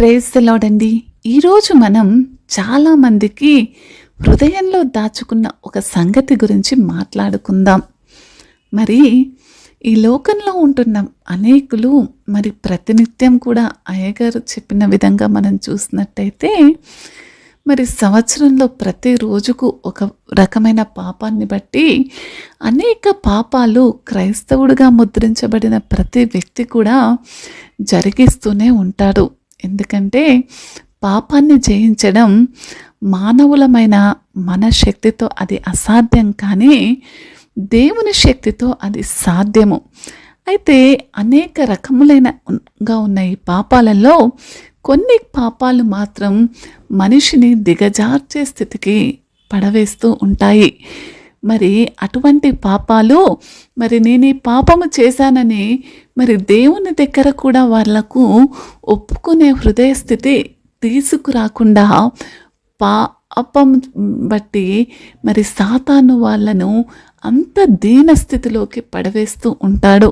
Praise లాడండి ఈరోజు మనం చాలామందికి హృదయంలో దాచుకున్న ఒక సంగతి గురించి మాట్లాడుకుందాం. మరి ఈ లోకంలో ఉంటున్న అనేకులు మరి ప్రతినిత్యం కూడా అయ్యగారు చెప్పిన విధంగా మనం చూసినట్టయితే మరి సంవత్సరంలో ప్రతి రోజుకు ఒక రకమైన పాపాన్ని బట్టి అనేక పాపాలు క్రైస్తవుడిగా ముద్రించబడిన ప్రతి వ్యక్తి కూడా జరిగిస్తూనే ఉంటాడు. ఎందుకంటే పాపాన్ని జయించడం మానవులమైన మన శక్తితో అది అసాధ్యం కానీ దేవుని శక్తితో అది సాధ్యము. అయితే అనేక రకములైన గా ఉన్న ఈ పాపాలలో కొన్ని పాపాలు మాత్రం మనిషిని దిగజార్చే స్థితికి పడవేస్తూ ఉంటాయి. మరి అటువంటి పాపాలు మరి నేను ఈ పాపము చేశానని మరి దేవుని దగ్గర కూడా వాళ్ళకు ఒప్పుకునే హృదయ స్థితి తీసుకురాకుండా పాపం బట్టి మరి సాతాను వాళ్ళను అంత దీన స్థితిలోకి పడవేస్తూ ఉంటాడు.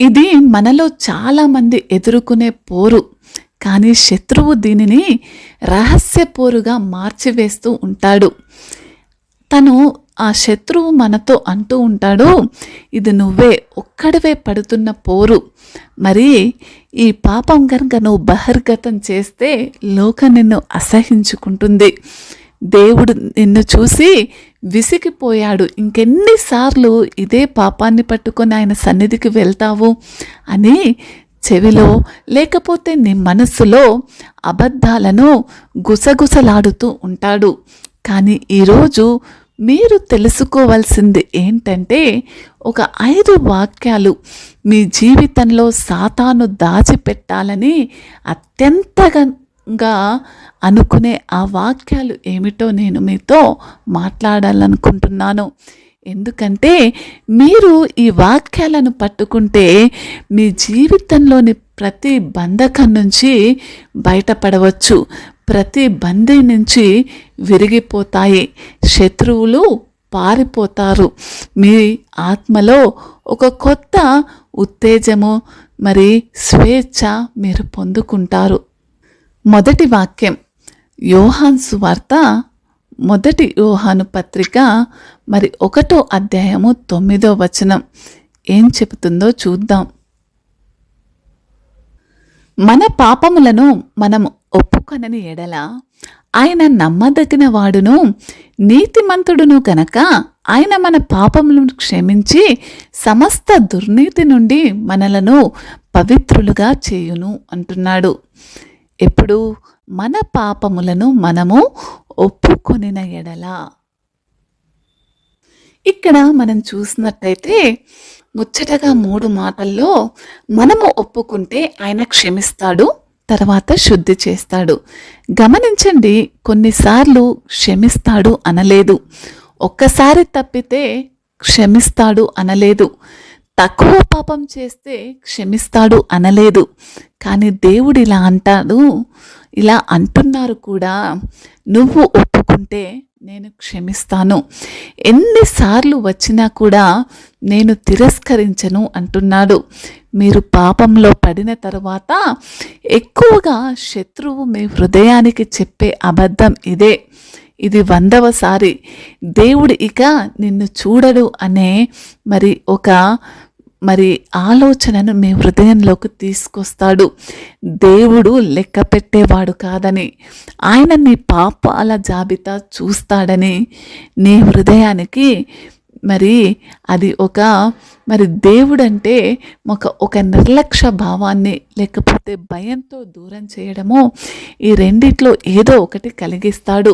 ఇది మనలో చాలామంది ఎదుర్కొనే పోరు. కానీ శత్రువు దీనిని రహస్యపోరుగా మార్చివేస్తూ ఉంటాడు. తను ఆ శత్రువు మనతో అంటూ ఉంటాడు ఇది నువ్వే ఒక్కడివే పడుతున్న పోరు. మరి ఈ పాపం కనుక నువ్వు బహిర్గతం చేస్తే లోకం నిన్ను అసహించుకుంటుంది. దేవుడు నిన్ను చూసి విసిగిపోయాడు. ఇంకెన్నిసార్లు ఇదే పాపాన్ని పట్టుకొని ఆయన సన్నిధికి వెళ్తావు అని చెవిలో లేకపోతే నీ మనస్సులో అబద్ధాలను గుసగుసలాడుతూ ఉంటాడు. కానీ ఈరోజు మీరు తెలుసుకోవాల్సింది ఏంటంటే ఒక ఐదు వాక్యాలు మీ జీవితంలో సాతాను దాచిపెట్టాలని అత్యంతగా అనుకునే ఆ వాక్యాలు ఏమిటో నేను మీతో మాట్లాడాలనుకుంటున్నాను. ఎందుకంటే మీరు ఈ వాక్యాలను పట్టుకుంటే మీ జీవితంలోని ప్రతి బంధకం నుంచి బయటపడవచ్చు. ప్రతి బందీ నుంచి విరిగిపోతాయి. శత్రువులు పారిపోతారు. మీ ఆత్మలో ఒక కొత్త ఉత్తేజము మరి స్వేచ్ఛ మీరు పొందుకుంటారు. మొదటి వాక్యం యోహాన్ సువార్త మొదటి యోహాను పత్రిక మరి ఒకటో అధ్యాయము తొమ్మిదో వచనం. ఏం చెబుతుందో చూద్దాం. మన పాపములను మనము ఒప్పుకొనని ఎడల ఆయన నమ్మదగిన వాడును నీతిమంతుడును గనక ఆయన మన పాపములను క్షమించి సమస్త దుర్నీతి నుండి మనలను పవిత్రులుగా చేయును అంటున్నాడు. ఎప్పుడు? మన పాపములను మనము ఒప్పుకొనిన ఎడల. ఇక్కడ మనం చూసినట్టయితే ముచ్చటగా మూడు మాటల్లో మనము ఒప్పుకుంటే ఆయన క్షమిస్తాడు తర్వాత శుద్ధి చేస్తాడు. గమనించండి కొన్నిసార్లు క్షమిస్తాడు అనలేదు. ఒక్కసారి తప్పితే క్షమిస్తాడు అనలేదు. తక్కువ పాపం చేస్తే క్షమిస్తాడు అనలేదు. కానీ దేవుడు ఇలా అంటాడు ఇలా అంటున్నారు కూడా నువ్వు ఒప్పుకుంటే నేను క్షమిస్తాను. ఎన్నిసార్లు వచ్చినా కూడా నేను తిరస్కరించను అంటున్నాడు. మీరు పాపంలో పడిన తరువాత ఎక్కువగా శత్రువు మీ హృదయానికి చెప్పే అబద్ధం ఇదే. ఇది వందవసారి దేవుడు ఇక నిన్ను చూడడు అనే మరి ఒక మరి ఆలోచనను మీ హృదయంలోకి తీసుకొస్తాడు. దేవుడు లెక్క పెట్టేవాడు కాదని ఆయన నీ పాపాల జాబితా చూస్తాడని నీ హృదయానికి మరి అది ఒక మరి దేవుడంటే ఒక ఒక నిర్లక్ష్య భావాన్ని లేకపోతే భయంతో దూరం చేయడము ఈ రెండిట్లో ఏదో ఒకటి కలిగిస్తాడు.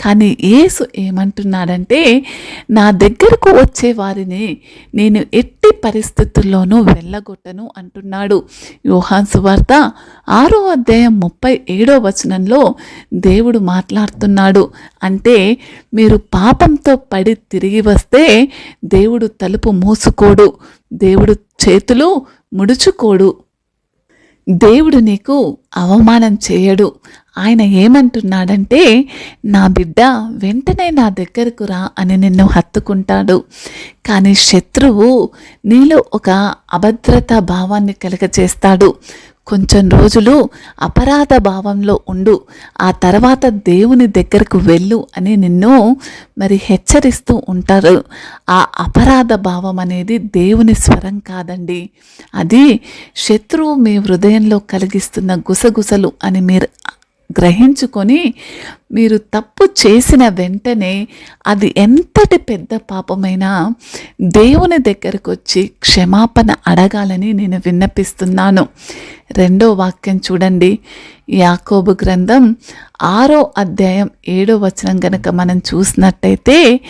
కానీ యేసు ఏమంటున్నాడంటే నా దగ్గరకు వచ్చే వారిని నేను ఎట్టి పరిస్థితుల్లోనూ వెళ్ళగొట్టను అంటున్నాడు. యోహాన్ సువార్త ఆరో అధ్యాయం ముప్పై ఏడో వచనంలో దేవుడు మాట్లాడుతున్నాడు. అంటే మీరు పాపంతో పడి తిరిగి వస్తే దేవుడు తలుపు మూసుకోడు దేవుడు చేతులు ముడుచుకోడు. దేవుడు నీకు అవమానం చేయడు. ఆయన ఏమంటున్నాడంటే నా బిడ్డ వెంటనే నా దగ్గరకు రా అని నిన్ను హత్తుకుంటాడు. కానీ శత్రువు నీలో ఒక అభద్రతా భావాన్ని కలగచేస్తాడు కొంచెం రోజులు అపరాధ భావంలో ఉండు. ఆ తర్వాత దేవుని దగ్గరకు వెళ్ళు అని నిన్ను మరి హెచ్చరిస్తూ ఉంటారు. ఆ అపరాధ భావం అనేది దేవుని స్వరం కాదండి. అది శత్రువు మీ హృదయంలో కలిగిస్తున్న గుసగుసలు అని మీరు గ్రహించుకొని మీరు తప్పు చేసిన వెంటనే అది ఎంతటి పెద్ద పాపమైనా దేవుని దగ్గరకు వచ్చి క్షమాపణ అడగాలని నేను విన్నపిస్తున్నాను. రెండో వాక్యం చూడండి. యాకోబు గ్రంథం ఆరో అధ్యాయం ఏడో వచనం గనక మనం చూసినట్టయితే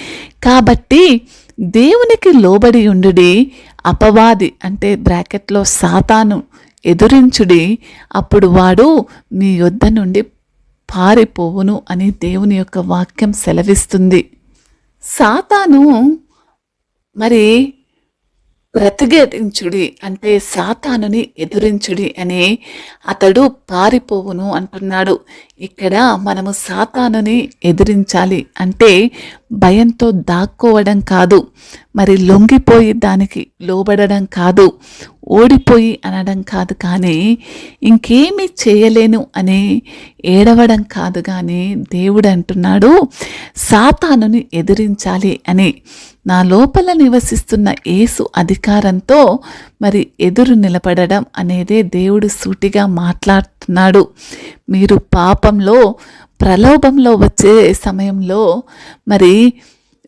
కాబట్టి దేవునికి లోబడి ఉండుడి అపవాది అంటే బ్రాకెట్లో సాతాను ఎదురించుడి అప్పుడు వాడు మీ యొద్ద నుండి పారిపోవును అని దేవుని యొక్క వాక్యం సెలవిస్తుంది. సాతాను మరి ప్రతిఘటించుడి అంటే సాతానుని ఎదురించుడి అని అతడు పారిపోవును అంటున్నాడు. ఇక్కడ మనము సాతానుని ఎదిరించాలి అంటే భయంతో దాక్కోవడం కాదు. మరి లొంగిపోయి దానికి లోబడడం కాదు. ఓడిపోయి అనడం కాదు కానీ ఇంకేమీ చేయలేను అని ఏడవడం కాదు కానీ దేవుడు అంటున్నాడు సాతానుని ఎదిరించాలి అని. నా లోపల నివసిస్తున్న యేసు అధికారంతో మరి ఎదురు నిలబడడం అనేదే దేవుడు సూటిగా మాట్లాడుతున్నాడు. మీరు పాపంలో ప్రలోభంలో వచ్చే సమయంలో మరి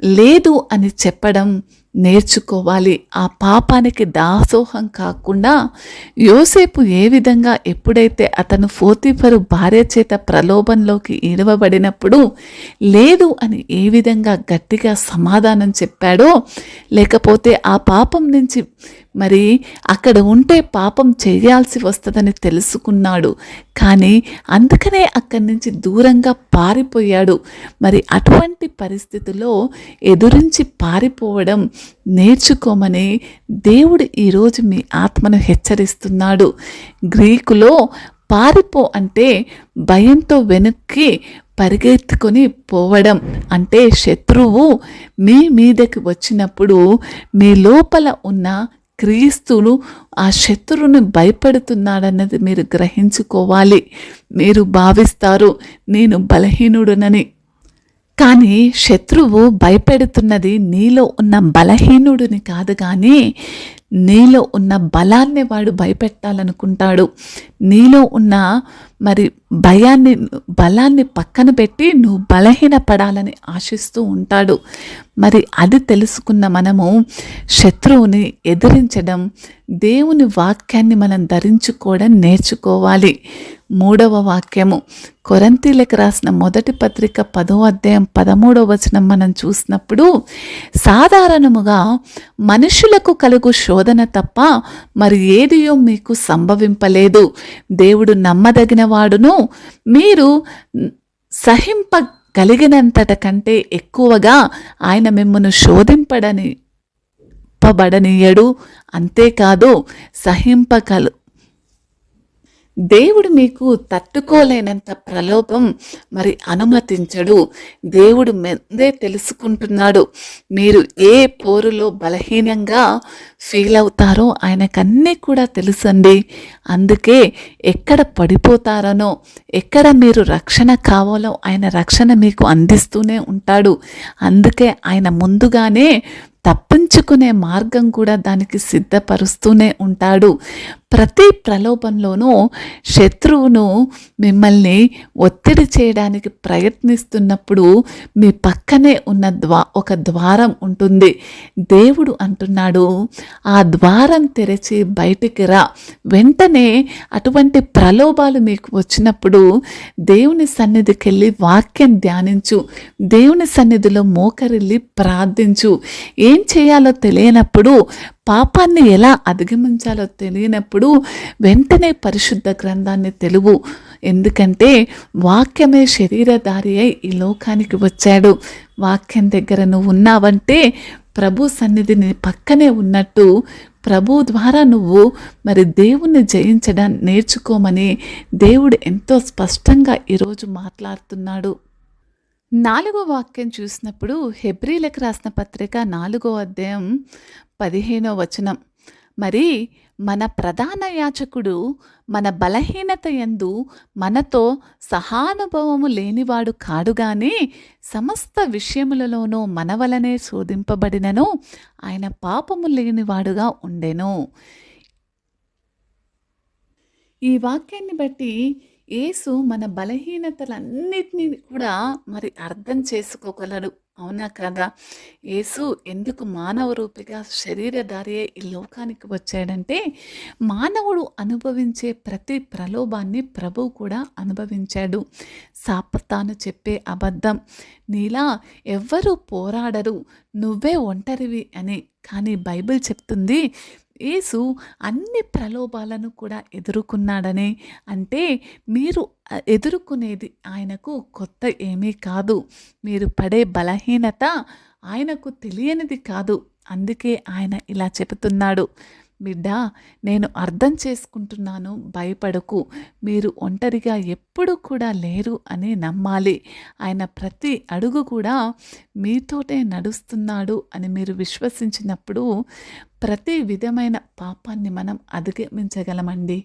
లేదు అని చెప్పడం నేర్చుకోవాలి. ఆ పాపానికి దాసోహం కాకుండా యోసేపు ఏ విధంగా ఎప్పుడైతే అతను ఫోతిఫరు భార్య చేత ప్రలోభంలోకి ఇడవబడినప్పుడు లేదు అని ఏ విధంగా గట్టిగా సమాధానం చెప్పాడో లేకపోతే ఆ పాపం నుంచి మరి అక్కడ ఉంటే పాపం చేయాల్సి వస్తుందని తెలుసుకున్నాడు. కానీ అందుకనే అక్కడి నుంచి దూరంగా పారిపోయాడు. మరి అటువంటి పరిస్థితుల్లో ఎదురించి పారిపోవడం నేర్చుకోమని దేవుడు ఈరోజు మీ ఆత్మను హెచ్చరిస్తున్నాడు. గ్రీకులో పారిపో అంటే భయంతో వెనక్కి పరిగెత్తుకొని పోవడం అంటే శత్రువు మీ మీదకి వచ్చినప్పుడు మీ లోపల ఉన్న క్రీస్తును ఆ శత్రువుని భయపెడుతున్నాడన్నది మీరు గ్రహించుకోవాలి. మీరు భావిస్తారు నేను బలహీనుడునని. కానీ శత్రువు భయపెడుతున్నది నీలో ఉన్న బలహీనుడిని కాదు కానీ నీలో ఉన్న బలాన్ని వాడు భయపెట్టాలనుకుంటాడు. నీలో ఉన్న మరి భయాన్ని బలాన్ని పక్కన పెట్టి నువ్వు బలహీన పడాలని ఆశిస్తూ ఉంటాడు. మరి అది తెలుసుకున్న మనము శత్రువుని ఎదిరించడం దేవుని వాక్యాన్ని మనం ధరించుకోవడం నేర్చుకోవాలి. మూడవ వాక్యము. కొరంతీలకు రాసిన మొదటి పత్రిక పదో అధ్యాయం పదమూడవ వచనం మనం చూసినప్పుడు సాధారణముగా మనుషులకు కలుగు శోధన తప్ప మరి ఏదియో మీకు సంభవింపలేదు. దేవుడు నమ్మదగిన వాడును. మీరు సహింప కలిగినంతట కంటే ఎక్కువగా ఆయన మిమ్మను శోధింపడని పబడనీయడు. అంతేకాదు సహింపకలు దేవుడు మీకు తట్టుకోలేనంత ప్రలోభం మరి అనుమతించడు. దేవుడు ముందే తెలుసుకుంటున్నాడు. మీరు ఏ పోరులో బలహీనంగా ఫీల్ అవుతారో ఆయనకన్నీ కూడా తెలుసండి. అందుకే ఎక్కడ పడిపోతారనో ఎక్కడ మీరు రక్షణ కావాలో ఆయన రక్షణ మీకు అందిస్తూనే ఉంటాడు. అందుకే ఆయన ముందుగానే తప్పించుకునే మార్గం కూడా దానికి సిద్ధపరుస్తూనే ఉంటాడు. ప్రతి ప్రలోభంలోనూ శత్రువును మిమ్మల్ని ఒత్తిడి చేయడానికి ప్రయత్నిస్తున్నప్పుడు మీ పక్కనే ఉన్న ద్వా ఒక ద్వారం ఉంటుంది. దేవుడు అంటున్నాడు ఆ ద్వారం తెరిచి బయటికి రా. వెంటనే అటువంటి ప్రలోభాలు మీకు వచ్చినప్పుడు దేవుని సన్నిధికి వెళ్ళి వాక్యం ధ్యానించు. దేవుని సన్నిధిలో మోకరిల్లి ప్రార్థించు. ఏం ఏం చేయాలో తెలియనప్పుడు పాపాన్ని ఎలా అధిగమించాలో తెలియనప్పుడు వెంటనే పరిశుద్ధ గ్రంథాన్ని తెలువు ఎందుకంటే వాక్యమే శరీరధారి అయి ఈ లోకానికి వచ్చాడు. వాక్యం దగ్గర నువ్వు ఉన్నావంటే ప్రభు సన్నిధిని పక్కనే ఉన్నట్టు ప్రభు ద్వారా నువ్వు మరి దేవుణ్ణి జయించడం నేర్చుకోమని దేవుడు ఎంతో స్పష్టంగా ఈరోజు మాట్లాడుతున్నాడు. నాలుగో వాక్యం చూసినప్పుడు హెబ్రిలకు రాసిన పత్రిక నాలుగో అధ్యాయం పదిహేనో వచనం. మరి మన ప్రధాన యాచకుడు మన బలహీనత యందు మనతో సహానుభవము లేనివాడు కాడుగాని సమస్త విషయములలోనూ మన వలనే శోధింపబడినను ఆయన పాపము లేనివాడుగా ఉండెను. ఈ వాక్యాన్ని బట్టి యేసు మన బలహీనతలన్నిటినీ కూడా మరి అర్థం చేసుకోగలడు. అవునా కదా? యేసు ఎందుకు మానవ రూపిగా శరీరధారి ఈ లోకానికి వచ్చాడంటే మానవుడు అనుభవించే ప్రతి ప్రలోభాన్ని ప్రభువు కూడా అనుభవించాడు. సాపతాను చెప్పే అబద్ధం నీలా ఎవ్వరూ పోరాడరు నువ్వే ఒంటరివి అని. కానీ బైబిల్ చెప్తుంది యేసు అన్ని ప్రలోభాలను కూడా ఎదుర్కొన్నాడని అంటే మీరు ఎదుర్కొనేది ఆయనకు కొత్త ఏమీ కాదు. మీరు పడే బలహీనత ఆయనకు తెలియనిది కాదు. అందుకే ఆయన ఇలా చెబుతున్నాడు. బిడ్డ నేను అర్థం చేసుకుంటున్నాను భయపడకు. మీరు ఒంటరిగా ఎప్పుడు కూడా లేరు అని నమ్మాలి. ఆయన ప్రతి అడుగు కూడా మీతోటే నడుస్తున్నాడు అని మీరు విశ్వసించినప్పుడు ప్రతి విధమైన పాపాన్ని మనం అధిగమించగలమండి.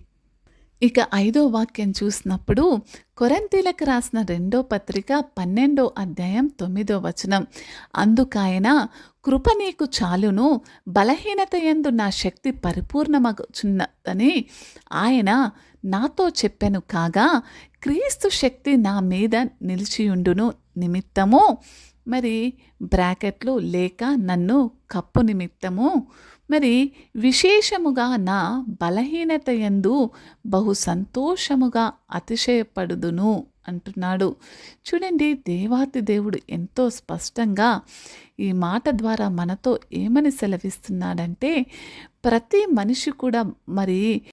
ఇక ఐదో వాక్యం చూసినప్పుడు కొరంతీలకు రాసిన రెండో పత్రిక పన్నెండో అధ్యాయం తొమ్మిదో వచనం. అందుకాయన కృప నీకు చాలును. బలహీనత ఎందు నా శక్తి పరిపూర్ణమగుచున్నదని ఆయన నాతో చెప్పెను కాగా క్రీస్తు శక్తి నా మీద నిలిచియుండును నిమిత్తము. మరి బ్రాకెట్లు లేక నన్ను కప్పు నిమిత్తము. మరి విశేషముగా నా బలహీనత ఎందు బహు సంతోషముగా అతిశయపడుదును. అంటున్నాడు. చూడండి దేవాతి దేవుడు ఎంతో స్పష్టంగా ఈ మాట ద్వారా మనతో ఏమని సెలవిస్తున్నాడంటే ప్రతి మనిషి కూడా మరి